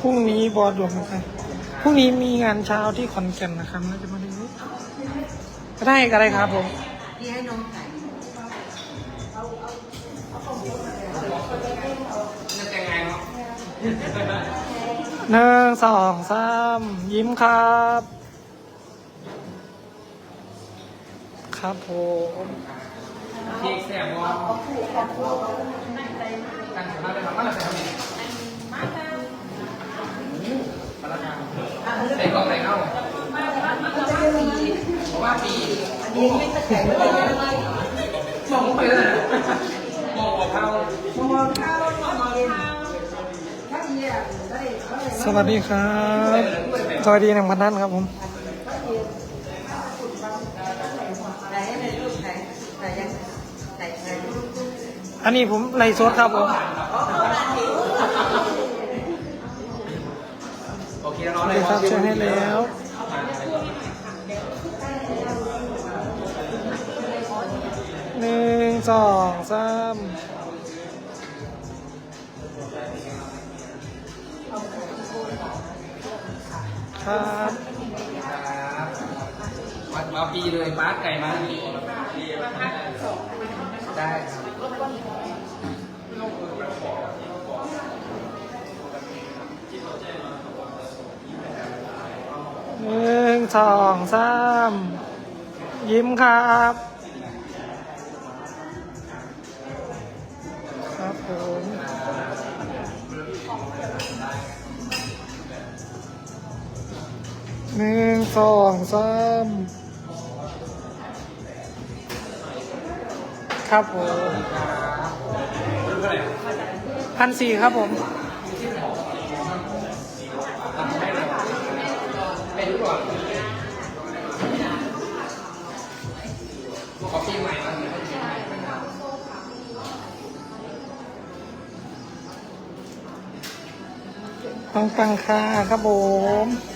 พรุ่งนี้บอดรวมนะครับพรุ่งนี้มีงานเช้าที่ขอนแก่นนะครับน่าจะมาดูก็ได้ก็ได้ครับผมที่ให้น้องถ่ายนั่นจะไงเนาะหนึ่งสองสามยิ้มครับ ครับผมเค้กแซ่บวะกันถึงมาเลยมาเลยครับนี่มาแล้วครับใส่กล่องไหนเอ้าเพราะว่าปีอันนี้ไม่ตะไคร้ไม่ได้เลยมองไปเลยมองหัวเข้ามองข้าวมองเย็นข้าวเย็นได้ได้สวัสดีครับ สวัสดีหนึ่งพันท่นครับผม อันนี้ผมไล่สดครับผม โอเคน้สองวัสเลดียครับเชิญให้แล้วหนึ่งสองสามครับมามาปีเลยป้าไก่มาได้ครับ หนึ่ง สองสามยิ้มครับครับผมหนึ่งสองสามครับผมพันสี่ครับผม ปังปังค่ะครับผม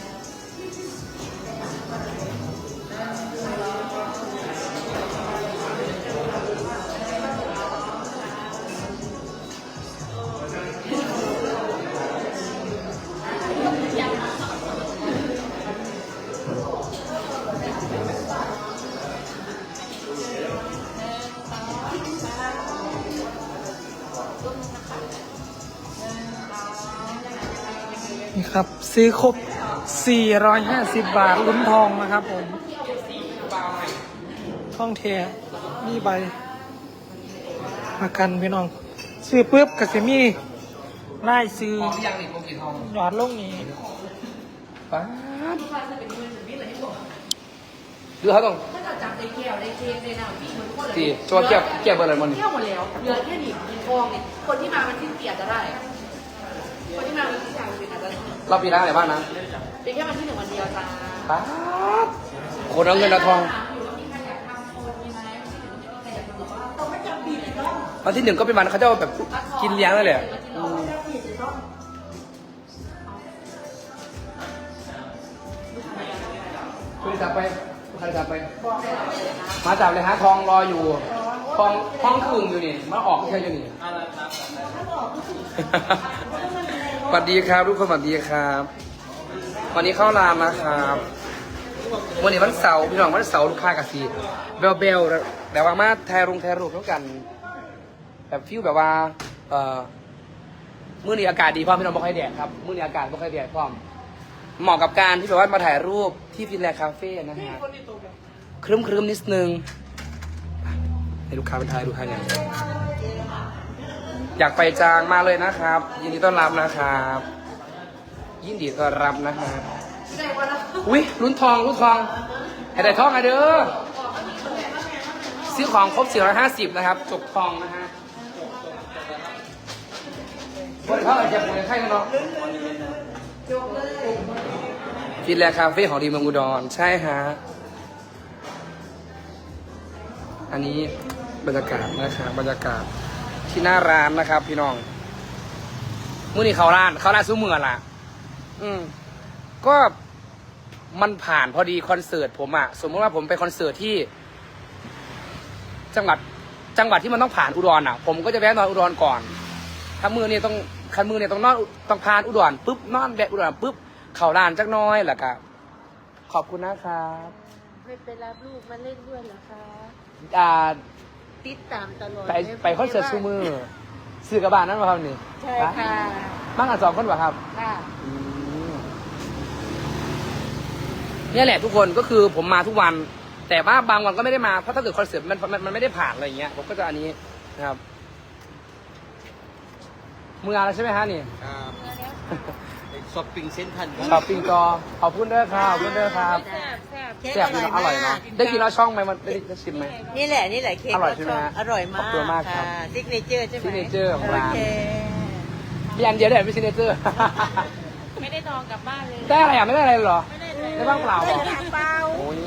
ซื้อครบ 450 บาทลุ้นทองนะครับผมท่องเทมีใบมากันพี่น้อง ซื้อปุ๊บกับสิมีไล่ซื้อของที่ยังหลีกโมกี่ทองหยอดลงนี้ป้าดูเขาต้องถ้าเราจับได้แก้วได้เค้กได้น้ำพี่เหมือนคนเลยตีชัวเกียบเกียบเบอร์อะไรมันแก้วหมดแล้วเหลือแค่หนีบทองเนี่ยคนที่มาวันที่เกียรจะได้ คนที่มาวันที่สาม เป็นอาจจะเราปีหน้าอะไรบ้างนะเป็นแค่วันที่หนึ่งวันเดียวจ้าป้าคนเอาเงินเอาทอง วันที่หนึ่งก็เป็นวันเขาจะแบบกินเลี้ยงนั่นแหละคุณจับไปใครจับไป มาจับเลยฮะทองรออยู่ทองห้องครึ่งอยู่นี่ มาออกแค่อยู่นี่ สวัสดีครับทุกคนสวัสดีครับ วันนี้เข้ารามนะครับ วันนี้วันเสาร์พี่น้องวันเสาร์ลูกค้ากับสีเบลเบลแต่ว่ามาแทรุงแทรูปเท่ากัน แบบฟิวแบบว่าเอ่อมื้อนี้อากาศดีพร้อมพี่น้องบ่ค่อยแดดครับมื้อนี้อากาศบ่ค่อยแดดพร้อมเหมาะกับการที่แบบว่ามาถ่ายรูปที่ฟินแลนด์คาเฟ่นะฮะครึ้มครึ้มนิดนึงให้ลูกค้าไปถ่ายดูให้เนี่ย อยากไปจางมาเลยนะครับ ยินดีต้อนรับนะครับ ยินดีต้อนรับนะฮะได้วันละอุ้ยลุ้นทองลุ้นทองให้ได้ทองไงเด้อซื้อของครบ 450 นะครับจบทองนะฮะวันเขาอาจจะเป็นไข่กันเนาะฟินแลคาเฟ่ของดีเมืองอุดร ใช่ฮะ อันนี้บรรยากาศนะครับบรรยากาศ ที่หน้าร้านนะครับ พี่น้องมื่อนี้เขาร้านเขาร้านซุ้มเมืองล่ะ อืมก็มันผ่านพอดีคอนเสิร์ตผมอะสมมติว่าผมไปคอนเสิร์ตที่ จังหวัดจังหวัดที่มันต้องผ่านอุดรอะผมก็จะแวะนอนอุดรก่อน ถ้ามือเนี่ยต้องคันมือเนี่ยต้องนอนต้องผ่านอุดรปุ๊บนอนแวะอุดรปุ๊บเข่าลานจักหน้อยแหละครับขอบคุณนะครับไม่ไปรับลูกมาเล่นด้วยเหรอคะอ่า ติดตามตลอดไปม่ไปคอนเสิร์ตซูมือสื่อกระบานนั่นมาครับนี่ใช่ค่ะบ้านกันสองคนวะครับค่ะอืมเนี่ยแหละทุกคนก็คือผมมาทุกวัน แต่ว่าบางวันก็ไม่ได้มาเพราะถ้าเกิดคอนเสิร์ตมันมันมันไม่ได้ผ่านอะไรอย่างเงี้ยผมก็จะอันนี้นะครับมืออะไรใช่ไหมฮะนี่ ครับช้อ ปปิ้งเซ็นทรัลช้อปปิ้งจอขอบคุณเด้อครับขอบคุณเด้อครับแซ่บแซ่บแซ่บดีเนอะอร่อยเนาะได้กินแล้วช่องไหมมันได้ได้ชิมไหม นี่แหละนี่แหละเค้กอร่อยใช่ไหมฮะอร่อยมากขอบคุณมากครับซิกเนเจอร์ใช่ไหม signature ของร้าน โอเคมีอันเดียวได้ไม่ซิเนเจอร์ ไม่ได้นอนกลับบ้านเลย ได้อะไรอะไม่ได้อะไรเหรอ ได้บ้างเปล่าเหรอเปล่าโอ้ย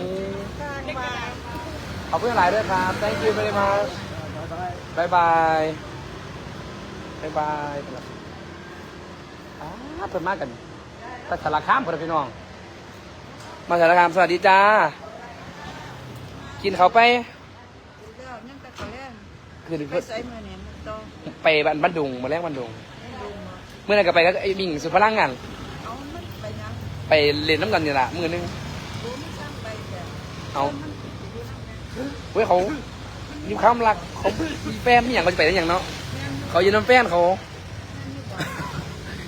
ขอบคุณหลายด้วยครับ thank you very much บายบายบายบายอ้าวเพิ่มมากกันแต่สารคามเพื่อนพี่น้อง มาสารคามสวัสดีจ้า กินเขาวไปคือไปใส่มือเนี่ยมันต้องไปบ้านบ้านดุงมาแรกบ้านดุง เมื่อไหร่ก็ไปก็ไอ้บิ่งสุพลังงานเอามันไปนะไปเล่นน้ำกันนี่แหละมือนึงรู้ไม่ช่างไปแต่เอาเว้ยเขามีความรักเขามีแฟนมีอย่างเขาจะไปได้อย่างเนาะเขายืนน้ำแฟนเขา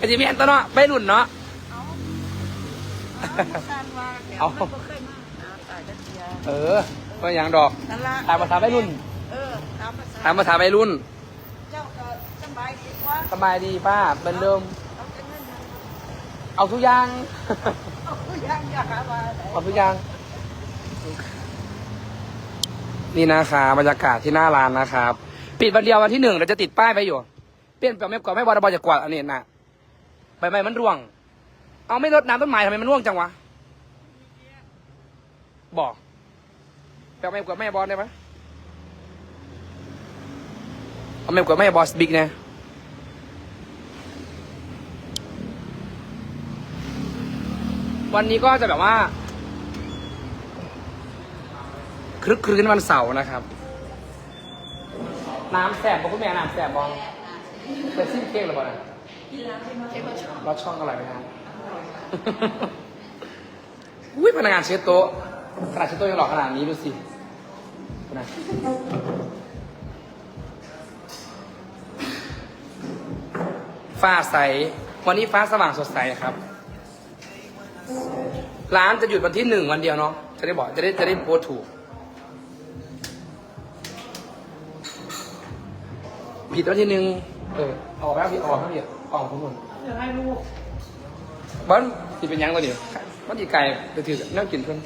ไอ้จีมีอันตัวเนาะไปรุ่นเนาะสร้างว่าแต่เอามันก็เคยมาหาตายกันเสียเออก็อย่างดอก นั่นละตามภาษาวัยรุ่น เออตามภาษาตามภาษาวัยรุ่นเจ้าก็สบายดีกว่าสบายดีป้าเหมือนเดิม เอาแต่เงินนะเอาทุกอย่าง เอาอย่างอยากหาว่าไหนเอาทุกอย่างนี่นะคะบรรยากาศที่หน้าร้านนะครับ ปิดวันเดียววันที่หนึ่งเราจะติดป้ายไปอยู่ เปลี่ยนแปลงไม่กวาดไม่บอลบอลจะกวาดอันนี้นะใบไม้มันร่วง เอาไม่รดน้ำต้นไม้ทำไมมันร่วงจังวะบอกแปลไม่กวาดไม่บอลได้ไหมเอาไม่กวาดไม่บอสบิ๊กเนี่ยวันนี้ก็จะแบบว่าคลึกครื้นวันเสาร์นะครับ น้ำแสบบอกคุณแม่น้ำแสบบอกเป็นซิ่งเค้กหรือเปล่า เนี่ยรสช่องอร่อยไหมครับอุ้ยพนักงานเช็ดโต๊ะขนาดเช็ดโต๊ะยังหล่อขนาดนี้ดูสินะฟ้าใส วันนี้ฟ้าสว่างสดใสครับ ร้านจะหยุดวันที่หนึ่งวันเดียวเนาะ จะได้บอกจะได้จะได้โพสถูก ผิดวันที่หนึ่งเออออกแล้วผิดออกแล้ว ผิดออกทุกคนอยากให้ลูกบ้านที่เป็นหยังตัวนี้มันอีไก่ไปถือนั่งกินเพิ่น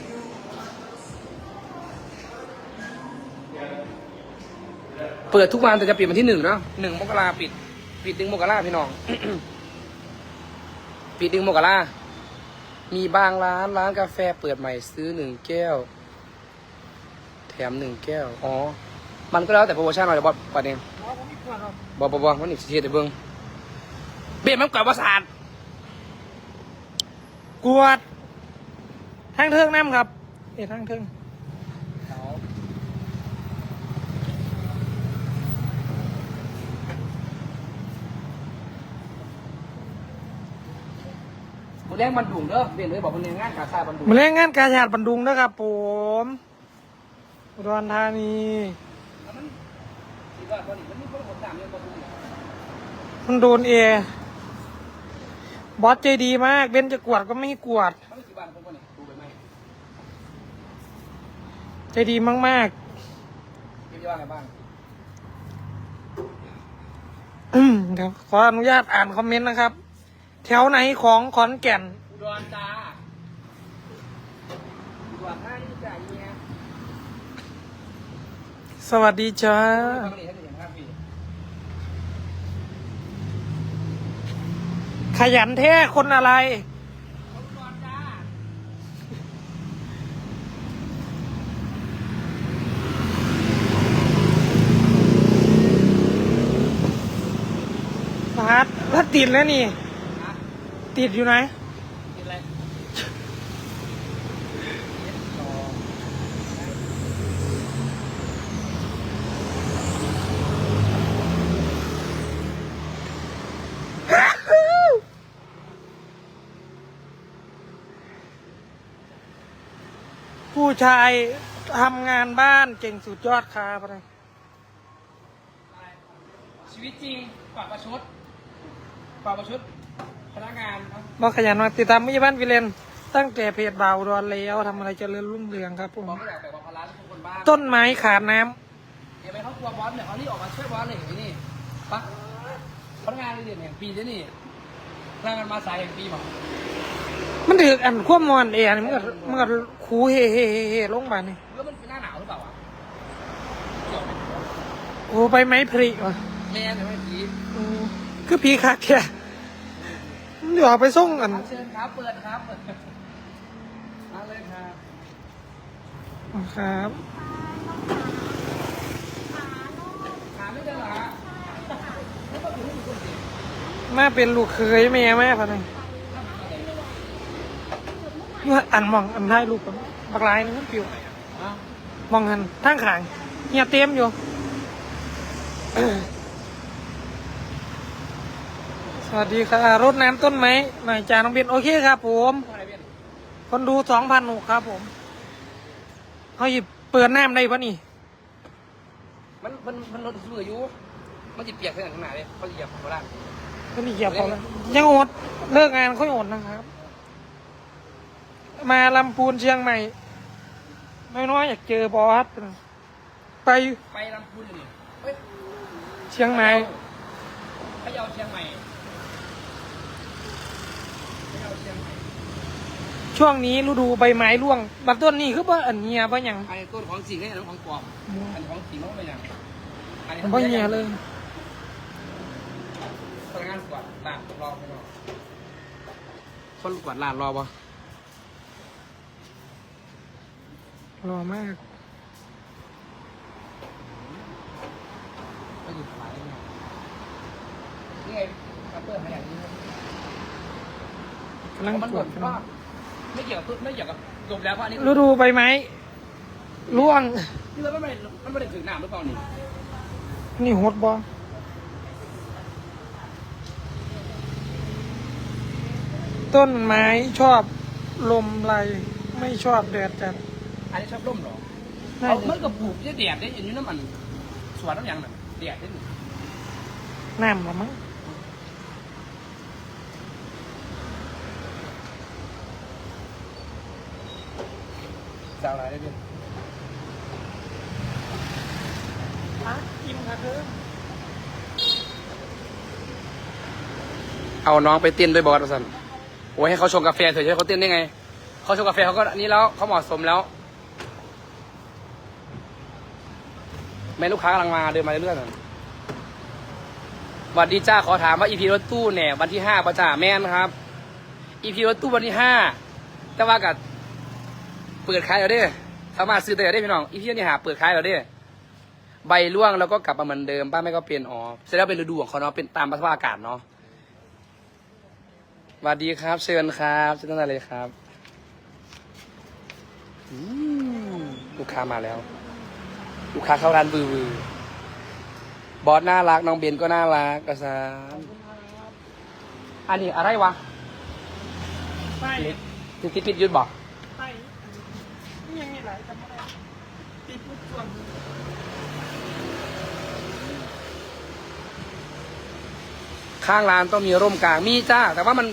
เปิดทุกวันแต่จะปิดวันที่หนึ่งเนาะหนึ่งมกราปิด ปิดหนึ่งมกราพี่น้อง ปิดหนึ่งมกรามีบางร้านร้านกาแฟเปิดใหม่ซื้อหนึ่งแก้ว แถมหนึ่งแก้ว อ๋อ มันก็แล้วแต่โปรโมชั่นเราจะบอกประเด็นอ๋อผมมีกวาดหรอกบอกบอกบอกมันอีกสิเฮ็ดให้เบิ่ง เบี้ยมันกลับประสาทกวดทางเทิงน้ำครับเอ๋ทางเทิงมือแรงมันดุ่งเด้อเบี้ยเลยบอกมันเรียนงานกาซาบันดุ่งมาเล่นงานกาชาดบันดุงนะครับผมอุดรธานีคิดว่าตอนนี้มันมีคนกดตามเยอะกว่าทุกอย่างมันโดนเอ บอสใจดีมาก เบนจะกวดก็ไม่ให้กวด มันมีกี่บ้านคนคนนี้ดูไปไหมใจดีมากคิดว่าไงบ้างๆอืมเดี๋ยวขออนุญาตอ่านคอมเมนต์นะครับ แถวไหนของขอนแก่น อุดรจ้าอุดรท่านี่จ้าเฮียสวัสดีจ้าฟังนี่ให้ได้อย่างห้าปี ขยันแท้คนอะไรอุดรจ้าพาร์ทแล้วติดแล้วนี่ ติดอยู่ไหน ติดอะไร ผู้ชายทำงานบ้านเก่งสุดยอดครับอะไรชีวิตจริงปากประชดปากประชดพนักงานครับบอกขยันมาติดตามมิยบ้านวิเลน ตั้งแต่เพจบ่าวดอนแล้วทำอะไรเจริญรุ่งเรืองครับผมบอกไม่อยากแบ่งเบาภาระทุกคนบ้างต้นไม้ขาดน้ำเดี๋ยวไปเขากลัวบอสเนี่ยเขารีบออกมาช่วยบอสเลยอย่างนี้ปะพนักงานเดือนแห่งปีด้วยนี่พนักงานมาสายแห่งปีบอก มันถืออันควบมอนเองมันก็มันก็คูเฮเฮเฮเฮลงมานี่แล้วมันเป็นหน้าหนาวหรือเปล่าวะโอ้ไปไม้พริวะแม่เนี่ยไม่ผีอืมคือผีคักแค่เดี๋ยวเอาไปส่งอันเชิญครับเปิดครับเปิดมาเลยครับครับถามไม่ได้เหรอฮะมาเป็นลูกเคยแม่แม่พะนัน นี่ว่าอันมองอันท้ายลูกผมบักลายนี่มันปิวอ้าวมองหันทางขางเงียเต็มอยู่สวัสดีค่ะรดน้ำต้นไม้หน่อยจาน้องเบนโอเคครับผมอะไรเบี้ยนคนดูสองพันหกครับผมเขาหยิบเปิดน้ำได้ปะนี่ มันมันมันรถสูงอายุมันจะเปียกขนาดไหนเลยเขาจะเหยียบเขาได้ก็นี่เหยียบเขาแล้วยังอดเลิกงานค่อยอดนะครับ มาลำพูนเชียงใหม่ไม่น้อยอยากเจอบอสไปไปลำพูนอยู่นี่เฮ้ยเชียงใหม่พะเยาเชียงใหม่พะเยาเชียงใหม่ช่วงนี้ฤดูใบไม้ร่วงบัดต้นนี้คือว่าอันเนียบ่หยังอันนี้ต้นของจริงนี่อันนั้นของปลอมอันนี้ของจริงมันเป็นอย่างอันนี้มันบ่เนียเลยพนักงานกวาดลานรอไปหน่อยคนกวาดลานรอปะ รอมากไม่หยุดขายได้ไงนี่ไงคัพเปอร์ขนาดนี้กำลังมันตหรมวดจก็ไม่เกี่ยวกับไม่เกี่ยวกับจบแล้วเพราะอันนี้ฤดูใบไม้ร่วง นี่เราไม่ได้มันไม่ได้ถึงน้ำหรือเปล่านี่นี่หดบอต้นไม้ชอบลมไหลไม่ชอบแดดจัด อันนี้ชอบร่มเหรอน่าเอาจะมันก็ปลูกที่แดดได้อย่างนี้น้ำมันสวนน้ำยางน่ะแดดได้หนึ่งน้ำละมั้งสาวอะไรได้พี่อิ่มค่ะเธอเอาน้องไปเต้นด้วยบอสสันโอ้ยให้เขาชงกาแฟเถอะจะให้เขาเต้นได้ไง เขาชงกาแฟเขาก็อันนี้แล้วเขาเหมาะสมแล้ว แม่ลูกค้ากำลังมาเดินมาเรื่อยๆสวัสดีจ้าขอถามว่าอีพีรถตู้เนี่ยวันที่ห้าประจ่าแม่นครับอีพีรถตู้วันที่ห้าแต่ว่ากับเปิดขายแล้วเด้สามารถซื้อได้แล้วด้พี่น้องอีพีนี่หาเปิดขายแล้วเด้ใบร่วงแล้วก็กลับมาเหมือนเดิมป้าไม่ก็เปลี่ยนอ๋อแสดงว่าเป็นฤดูของเขาเนาะเป็นตามสภาพอากาศเนาะสวัสดีครับ เชิญครับเชิญท่านเลยครับอืมลูกค้ามาแล้ว ลูกค้าเข้าร้านบือบือบอสน่ารักน้องเบนก็น่ารักกระซานอันนี้อะไรวะไปที่ที่ปิดยุดบอกไปนี่ยังมีหลายจำไม่ได้ตีปุ๊บส่วนข้างร้านต้องมีร่มกลางมีจ้า แต่ว่ามัน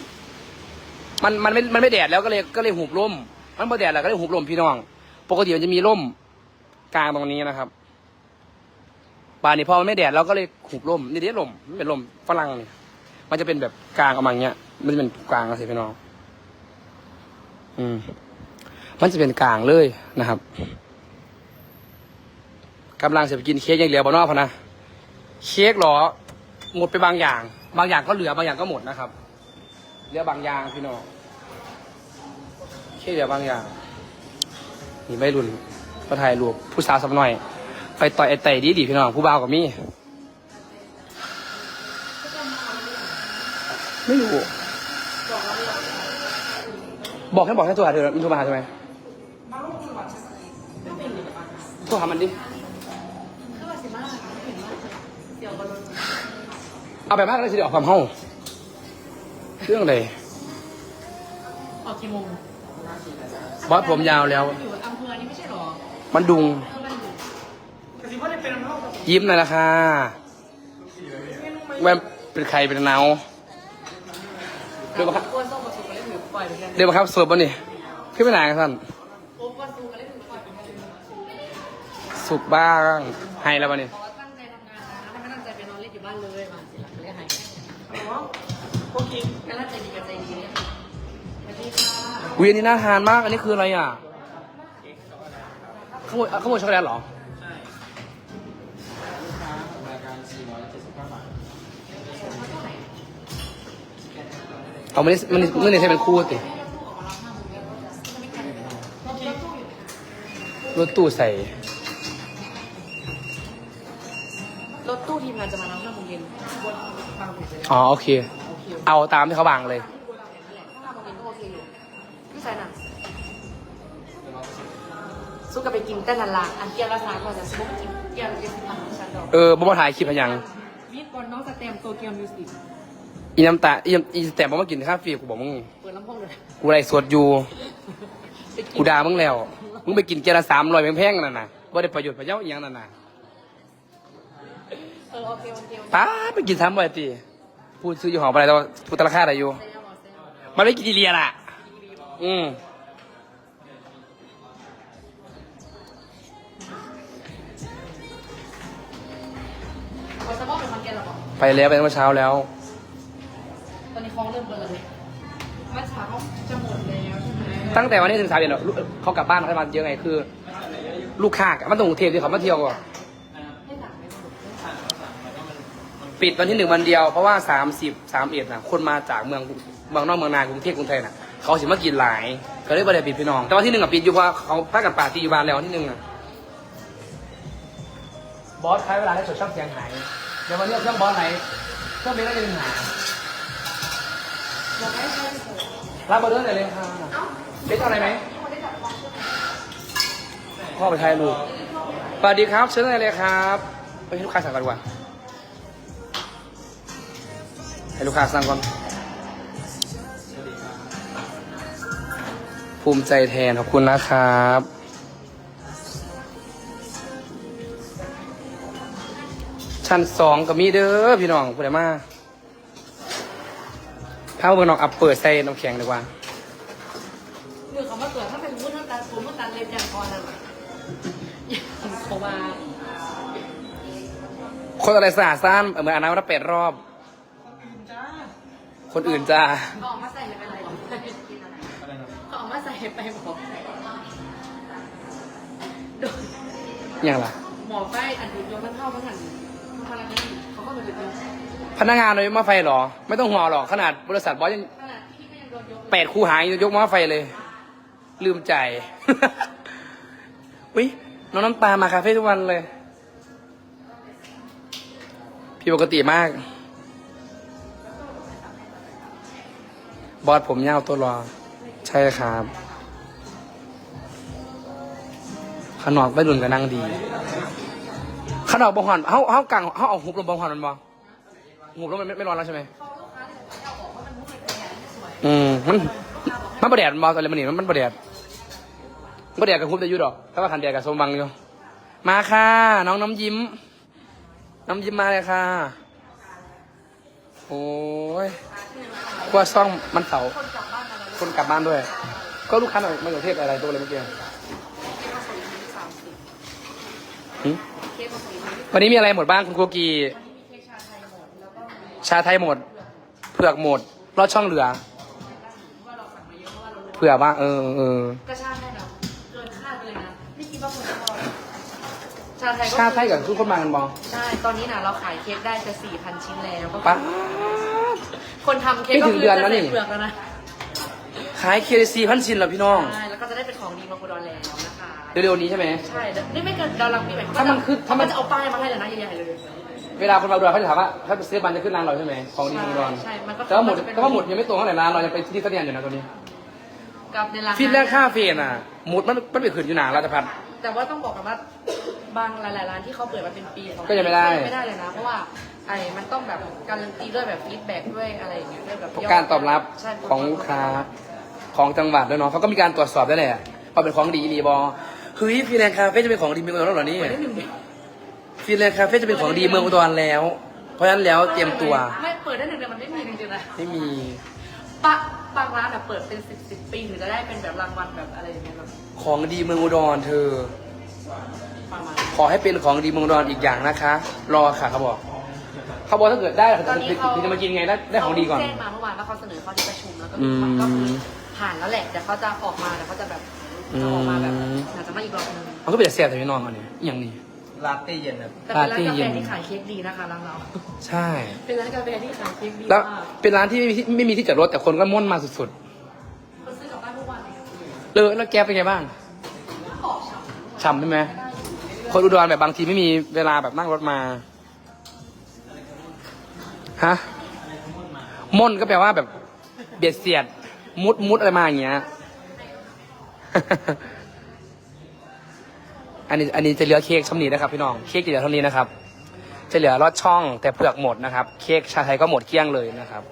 มันมันไม่มันไม่แดดแล้วก็เลยก็เลยหุบร่ม มันพอแดดแล้วก็เลยหุบร่มพี่น้อง ปกติมันจะมีร่ม กลางตรงนี้นะครับป่านนี้พอมันไม่แดดเราก็เลยหุบร่มนี่เดี๋ยวร่มมันเป็นร่มฝรั่งนี่มันจะเป็นแบบกลางออกมาอย่างเงี้ย มันจะเป็นกลางสิพี่น้อง อืม มันจะเป็นกลางเลยนะครับกำลังจะไปกินเค้กย่างเหลือบนนอกพะนะเค้กเหรอ หมดไปบางอย่าง บางอย่างก็เหลือบางอย่างก็หมดนะครับ เหลือบางอย่างพี่น้องเค้กเหลือบางอย่างนี่ไม่รุน ก็ถ่ายรูปผู้สาวสักหน่อย ไปต่อยไอ้ไต่ดีดีพี่น้องผู้บ่าวกับมี่ ไม่รู้ บอกให้บอกให้โทรหาเธอมันโทรมาหาใช่ไหมโทรหามันดิ เอาแบบมากเลยสิเดี๋ยวออกความห้องเรื่องอะไรออกกี่โมงบอสผมยาวแล้ว อยู่ มันดุงเออมันอยู่แต่สิว่าได้เป็นน้ำเท่ากับยิ้มหน่อยละค่ะแว่นเป็นใครเป็นเนาเดี๋ยวมาครับกวนส้มกับสุกก็เลยถือปล่อยไปกันเดี๋ยวมาครับสวดบ่นี่ขึ้นไปไหนกันท่านโอ้กวนสุกก็เลยถือปล่อยไปกันสุกบ้างให้แล้วบ่นี่บอกว่าตั้งใจทำงานนะถ้าไม่ตั้งใจไปนอนเล่นอยู่บ้านเลยมาสิหลังเรียกหายพวกกินก็น่าใจดีกับใจดีเนี่ยสวัสดีค่ะวีอันนี้น่าทานมากอันนี้คืออะไรอะ ขโมยขโมยช็อกโกแลตเหรอเอามันนี่มันนี่มันนี่ใช้เป็นคู่ติรถตู้ใส่ รถตู้ทีมงานจะมารับห้าโมงเย็นบนบางขุนเสร็จอ๋อโอเค เอาตามที่เขาบางเลย กับไปกินแต่นันละอันเกียวละสามก่อนจะสู้กับกินเกียวละเจ็ดสิบพันของฉันดอกเออบ่มาถ่ายคลิปอะยังมีดบอลน้องสแตมโตเกียวมิวสิกอีน้ำตาอีน้ำอีแต่บอกมากินข้าวฟรีกูบอกมึงเปิดลำโพงเลยกูไรสวดอยู่ไปกิกูด่ามึงแล้วมึงไปกินเจลาสามร้อยแพงๆนั่นน่ะว่าได้ประโยชน์ประเย้าอีหยังนั่นน่ะเออโอเคโอเคโอเคป้าไปกินสามร้อยตีพูดซื้ออยู่หออะไรแต่ว่าพูดตราคาอะไรอยู่เซลล์เซลล์มันไม่กินอีเลียล่ะ อืม เอาสมองเป็นคอนเทนต์หรอบอกไปแล้วไปเมื่อเช้าแล้ว ตอนนี้คลองเริ่มเปิดเลยเมื่อเช้าเขาจะหมดแล้วใช่ไหมตั้งแต่วันนี้ถึงสามเดือนลูกเขากลับบ้านเขามาเยอะไงคือ ลูกค้ามันต้องกรุงเทพที่เขามาเที่ยวก่อนให้ถามไม่ถูกปิดวันที่หนึ่งวันเดียวเพราะว่าสามสิบสามเอ็ดนะคนมาจากเมืองเมืองนอกเมืองนากรุงเทพกรุงไทยน่ะเขาสิมากินหลาย ก็เลยบ่ได้ปิดพี่น้อง แต่ว่าที่หนึ่งอะปิดอยู่เพราะว่าเขาพากันปาร์ตี้อยู่บ้านแล้วที่หนึ่งอะ บอสใช้เวลาให้จดช่องเสียงหายเดี๋ยววันนี้เอาเครื่องบอสไหนเครื่องเบสน่าจะมีปัญหาบอกให้ใช่เถอะรับมาเรื่องไหนเลยค่ะเบสเอาอะไรไหมพ่อไปถ่ายรูปสวัสดีครับเชิญอะไรเลยครับ ไปให้ลูกค้าสั่งก่อนดีกว่าให้ลูกค้าสั่งก่อนภูมิใจแทนขอบคุณนะครับ ชั้นสองกับมีเด้อพี่น้องพูดได้มาพาเบอร์น้องอัปเปิดใส่น้ำแข็งดีกว่าหรือเขามาตรวจถ้าเป็นมุ้นถ้าตันปูมุ้นตันเล็บอย่างก่อนน่ะเขามาคนอะไรสะอาดซ่านเหมือนอาบน้ำวันละแปดรอบ คนอื่นจ้าเขาออกมาใส่ไปไหนเขาออกมาใส่ไปบอกโดนอย่างล่ะหมอไฟอันนี้ยกมันเข้ามันหันพลังงาน เขาก็เลยเป็นพนักงานเลยมาไฟหรอ ไม่ต้องห่วงหรอกขนาดบริษัทบอสยังขนาดที่พี่ก็ยังโดนยกแปดคู่หายยกมาไฟเลย ลืมใจวิน้องน้ำตามาคาเฟ่ทุกวันเลยพี่ปกติมาก บอสผมยาวตัวรอ ใช่ครับขนอกไม่ดุนกับนางดี ขนอกบงหอนเขาเขากังเขาเอาหุบลงบงหอนมันบอหุบแล้วมันไม่ไม่ร้อนแล้วใช่ไหมอืมมันมันประแดดมันบออะไรมันนี่มันมันประแดดมันประแดดกับคุบจะยุดหรอกถ้าว่าขันแดดกับสมบังอยู่มาค่ะ น้องน้ำยิ้ม น้ำยิ้มมาเลยค่ะ โอ้ยกว่าซ่องมันเสาคนกลับบ้านด้วย ก็ลูกค้าหน่อยมาจากเทพอะไรตัวอะไรเมื่อกี้หึเคสผสม วันนี้มีอะไรหมดบ้างคุณโกกีมีเคสชาไทยหมดแล้วก็ชาไทยหมด เผือกหมดรอดช่องเหลือว่าเราสั่งมาเยอะเพราะว่าเรารู้เผื่อบ้างเออเออกระชาไทยนะเกินคาดเลยนะไม่คิดว่าคนจะชอบชาไทยก็ชาไทยกับทุกคนมากันบอใช่ ตอนนี้นะเราขายเค้กได้จะสี่พันชิ้นแล้วก็ป้าดคนทำเค้กก็ไม่ถึงเดือนแล้วนี่จะใส่เปลือกแล้วนะขายเคซีพันชิ้นแล้วพี่น้องใช่แล้วก็จะได้เป็นของดีมาโคดอนแล้วนะคะ เร็วๆนี้ใช่ไหม ใช่เดี๋ยวนี่ไม่เกินดาวลังปีใหม่ถ้ามันคือถ้ามันเขจะเอาป้ายมาให้เลยนะใหญ่ๆเลย เวลาคนมาดูเขาจะถามว่าถ้าซื้อบันจะขึ้นร้านเราใช่ไหมของดีของอุดอนใช่มันก็แต่ว่าหมดมันจะเป็น แต่ว่าหมดยังไม่ตรงเท่าไหร่ร้านเรายังไปที่เสนียนอยู่นะตัวนี้กับในราคาฟิตแรกค่าเฟนอะหมดมันมันไปขึ้นอยู่หนาราชพัฒน์ แต่ว่าต้องบอกกันว่าบางหลายๆร้านที่เขาเปิดมาเป็นปีสองปีก็ยังไม่ได้ ไม่ได้เลยนะ เพราะว่าไอ้มันต้องแบบการันตีด้วยแบบฟีดแบ็กด้วยอะไรอย่างเงี้ยด้วยแบบยดการตอบรับใช่ของลูกค้าของจังหวัดด้วยเนาะเขาก็มีการตรวจสอบด้วยแหละว่าเป็นของดีรีบอ เฮ้ยฟีแลนด์คาเฟ่จะเป็นของดีเมืองอุดรแล้วเหรอนี่เปิดได้หนึ่งฟีแลนด์คาเฟ่จะเป็นของดีเมืองอุดรแล้ว เพราะฉะนั้นแล้วเตรียมตัว ไม่เปิดได้หนึ่งเดือนมันไม่มีจริงๆนะไม่มีปะบางร้านอะเปิดเป็นสิบสิบปีถึงจะได้เป็นแบบรางวัลแบบอะไรอย่างเงี้ยแบบของดีเมืองอุดรเธอ ประมาณขอให้เป็นของดีเมืองอุดรอีกอย่างนะคะ รอค่ะเขาบอก เขาบอกถ้าเกิดได้เขาจะถึงจะมากินไงได้ได้ของดีก่อน เขาแจ้งมาเมื่อวานว่าเขาเสนอเข้าที่ประชุมแล้วก็อืม ก็คือผ่านแล้วแหละเดี๋ยวเขาจะออกมาเดี๋ยวเขาจะแบบ จะออกมาแบบอืมอาจจะมาอีกรอบนึงมันก็เป็นเสียแต่ไม่นอนอันนี้อหย่างนี้ ลาเต้เย็นครับแต่เป็นร้านปาร์ตี้กาเย็แฟนที่ขายเค้กดีนะคะร้านเราใช่ เป็นร้านกาแฟที่ขายเค้กดีแล้วมากเป็นร้านที่ไม่มีที่ไม่มีที่จอดรถแต่คนก็ม่วนมาสุดเขาซื้อกลับบ้านทุกวันเลยๆเลยแล้วแกเป็นไงบ้างฉ่ำใช่ไหมคนอุดรแบบบางทีไม่มีเวลาแบบนั่งรถมาฮะม่วนก็แปลว่าแบบเบียดเสียด มุดมุดอะไรมาอย่างเงี้ย อันนี้อันนี้จะเหลือเค้กช่ำนี้นะครับ พี่น้องเค้กจะเหลือเท่านี้นะครับ จะเหลือรอดช่องแต่เปลือกหมดนะครับ เค้กชาไทยก็หมดเกลี้ยงเลยนะครับ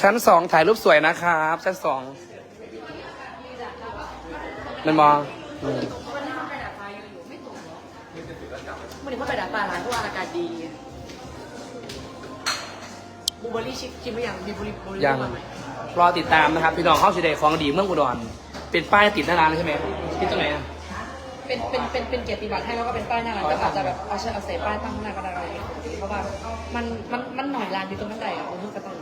ชั้นสองถ่ายรูปสวยนะครับ ชั้นสองมันมองอืมวันนี้เขาไปดับไฟอยู่ไม่ตกหรอวันนี้เขาไปดับไฟร้านเพราะว่าอากาศดี บูเบอรี่ชิคชิมไปอย่างบีบูรี่บูเบอรี่ยังมาไหมรอติดตามนะครับ พี่น้องเข้าสีแดงของดีเมืองอุดรเป็นป้ายติดหน้าร้านเลยใช่ไหมติดตรงไหนอะ เป็นเป็นเป็นเป็นเกียรติบัตรให้แล้วก็เป็นป้ายหน้าร้านก็อาจจะแบบเอาเชิญเอาเศษป้ายตั้งข้างหน้าก็ได้อะไรอย่างเงี้ยเพราะว่ามันมันมันหน่อยร้านอยู่ตรงนั้นใดอะผมก็ต้อง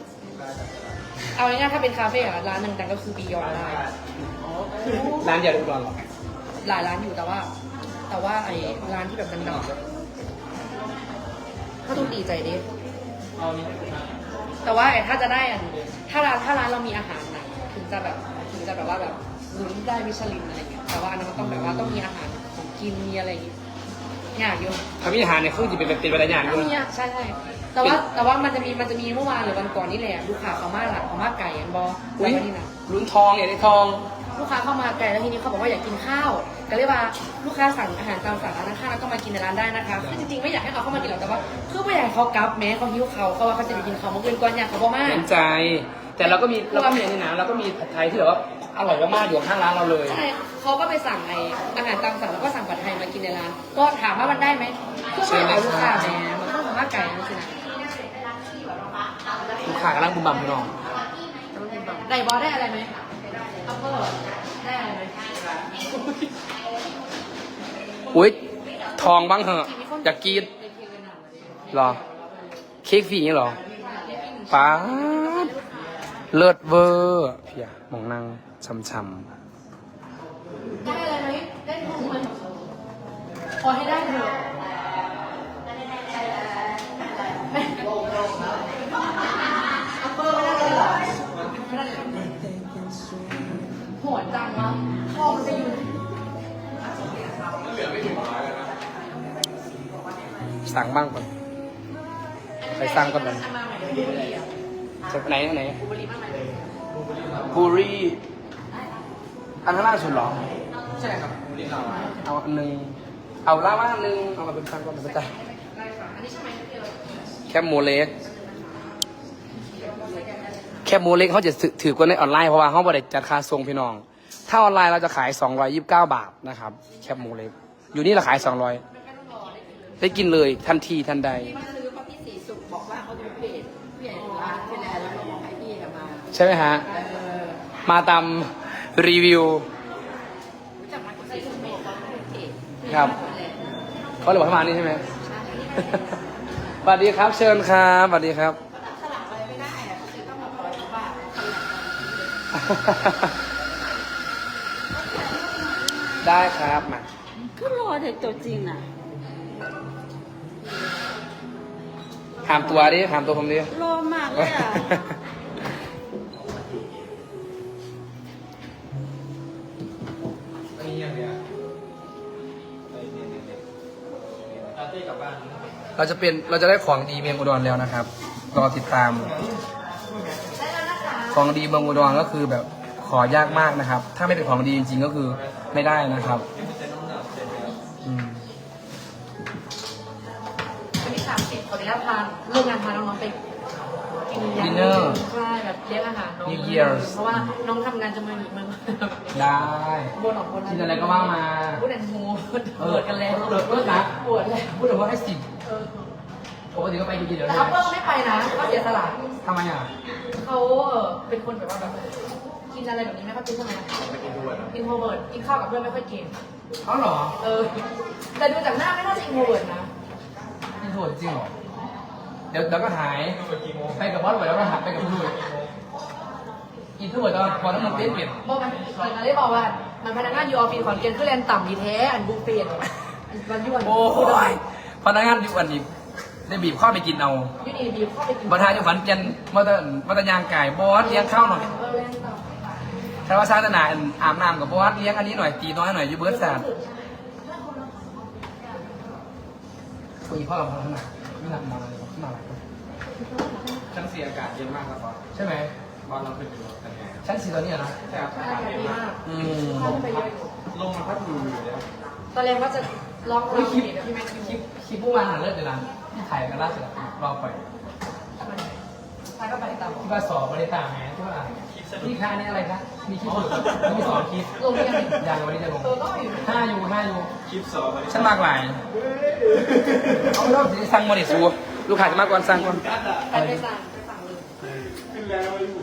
เอาง่ายๆถ้าเป็นคาเฟ่อะร้านหนึ่งแต่ก็คือบียอนได้ร้านเดียวในอุดรเหรอหลายร้านอยู่แต่ว่า แต่ว่าไอ้ร้านที่แบบดังๆถ้าต้องดีใจดิ แต่ว่าไอ้ถ้าจะได้อันถ้าร้านถ้าร้านเรามีอาหารนะถึงจะแบบถึงจะแบบว่าแบบลุ้นได้มิชลินอะไรเงี้ยแต่ว่าอันนั้นมันต้องแบบว่าต้องมีอาหารของกินมีอะไรอย่างเงี้ยยากอยู่ถ้ามีอาหารเนี่ยคือจะเป็นเป็นเป็นระยะต้ด้อวยงมีอะใช่ใช่แต่ว่าแต่ว่ามันจะมีมันจะมีเมื่อวานหรือวันก่อนนี่แหละลูกค้าเขามาหลังเขามาไก่อันบออุ้แล้วยก็นี่นะลุ้นทองเนี่ยได้ทอง ลูกค้าเข้ามาไก่แล้วทีนี้เขาบอกว่าอยากกินข้าวก็เรียกว่าลูกค้าสั่งอาหารตามสั่งร้านข้างๆแล้วก็มากินในร้านได้นะคะคือจริงๆไม่อยากให้เขาเข้ามากินหรอกแต่ว่าคือไม่อยากให้เขากลับแม้เขาหิวเขาเขาว่าเขาจะไปกินเขาวเมื่อคืนก่อนอยากเขาบอกมากเห็นใจ แต่เราก็มีเราก็มีอันนี้นะเราก็มีผัดไทยที่แบบว่าอร่อยมากๆอยู่ข้างร้านเราเลย ใช่เขาก็ไปสั่งไออาหารตามสั่งแล้วก็สั่งผัดไทยมากินในร้าน ก็ถามว่ามันได้ไหมเพื่อไม่เอาลูกค้าแหมมันก็ของมาไก่นั่นสินะลูกค้ากำลังบุมบัมพี่น้องได้บอได้อะไรไหมอัป เปอร์ได้อะไรไหมอุ้ยทองบ้างเหอะอยากกินเหรอ เค้กฟรีอย่างนี้เหรอป้าดเลิศเวอร์เพียมองนั่งช้ำได้อะไรไหมได้ถุงไหมขอให้ได้เถอะอัปเปอร์ไม่ได้เลยเหรอไม่ได้เลยโห ดจังวะพ่อมันจะอยู่ๆสั่งบ้างก่อนใครสั่งก่อนเลยจากไหนไหนบุรีบ้างไหมบูรี่อันข้างล่างสุดเหรอใช่ครับเอาอันหนึ่งเอาล่างว่าอันหนึ่งเอามาเป็นฟังก่อนเป็นใจได้ค่ะอันนี้ใช่ไหมเดียวแคบหมูเล็กแคบหมูเล็กเขาจะถือถือกว่าในออนไลน์เพราะว่าเขาบริจัดค่าส่งพี่น้อง ถ้าออนไลน์เราจะขาย 229 บาทนะครับ แคบหมูเล็ก อยู่นี่เราขาย 200 ได้กินเลยทันทีทันใด มาซื้อเพราะพี่สีสุขบอกว่าเขาดูเพจพี่ใหญ่ร้านที่แล้วแล้วก็บอกให้พี่อะมาใช่ไหมฮะ มาตามรีวิว รู้จักมคนสีสุขบอกว่าเขาดูเพจครับ เขาเลยบอกให้มานี่ใช่ไหม สวัสดีครับ เชิญครับสวัสดีครับ สลับอะไรไม่ได้อะเขาจะต้องมาขอว่า ได้ครับมาก็รอเด็กตัวจริงน่ะ ถามตัวดิถามตัวผมดิ รอมากเลยอะเราจะเป็นเราจะได้ของดีเมืองอุดรแล้วนะครับ รอติดตาม ของดีเมืองอุดรก็คือแบบ ขอยากมากนะครับ ถ้าไม่เป็นของดีจริงๆก็คือไม่ได้นะครับอืมวันที่สามสิบขออนุญาตพาเลิกงานพาน้องๆไปกินกิน Dinner ใช่แบบเลี้ยงอาหารน้อง New Year's เพราะว่าน้องทำงานจะมาหนีเมืองได้บนออกบนกินอะไรก็ว่ามาพูดแอนโมปวดกันแล้วเออปวดนะปวดแล้วพูดถึงว่าให้สิบเออปกติก็ไปกินเดี๋ยวแต่นี้อัปเปอร์ไม่ไปนะเขาเสียสละทำไมอะเขาเออเป็นคนแบบว่าแบบ กินอะไรแบบนี้ไม่ค่อยกินใช่ไหมอินโทรเวิร์ดกินข้าวกับเพื่อนไม่ค่อยเก่งเขาเหรอเออ แต่ดูจากหน้าไม่น่าจะอินโทรเวิร์ดนะนี่โทษจริงเหรอ เดี๋ยวเดี๋ยวก็หาย ไปกับบอสไปแล้วก็หายไปกับผู้ด้วยกินทุกวันตอนพอทั้งหมดเต้นเปลี่ยนบอกมันมันได้บอกว่า มันพนักงานยูออฟฟิศขอนแก่นคือแลนต่ำดีแท้อันบุฟเฟ่ต์มันยวนโอ้ยพนักงานอยู่อันนี้ได้บีบข้าวไปกินเอายูนี่ดีเข้าไปกินบรรทายอยู่ฝันเจนมาตะมาตะยางไก่บอสเลี้ยงข้าวหน่อย เออแลนต่ำถ้าว่าชาตินาอาบน้ำกับบอสเลี้ยงอันนี้หน่อยตีน้อยหน่อยอยูเบิร์ดสานคุยพ่อเราพอขนาดไม่หนักมาเลยขึ้นมาอะไรชั้นเสียอากาศเย็นมากครับบอสใช่ไหมบอสเราขึ้นอยู่กันไงชั้นสี่ตัวเนี้นะใช่ครับอากาศดีมากอืมเข้าไปเยอะอยู่ลงมาพัดอยู่อยู่แล้วตอนแรกว่าจะลองเฮ้ยคลิปเดี๋ยวพี่แม็กซ์คคลิลิปปคลิปเมื่อวานหันเลิศเลยนะที่ถ่ายกันล่าสุดอะรอปล่อยใช่ก็ไปต่ำที่ว่าสอบบริษัทแหมที่ว่า พี่ค้านี่อะไรคะมีคลิปอยู่มีสอนคลิปลงยังยังวันนี้จะลงห้ายูห้ายูคลิปสองฉันมากหลายเอาไม่ต้องสั่งมาดิซูลูกค้าจะมากกว่าสั่งก่อนไปไปสั่งไปสั่งเลยขึ้นแล้วอยู่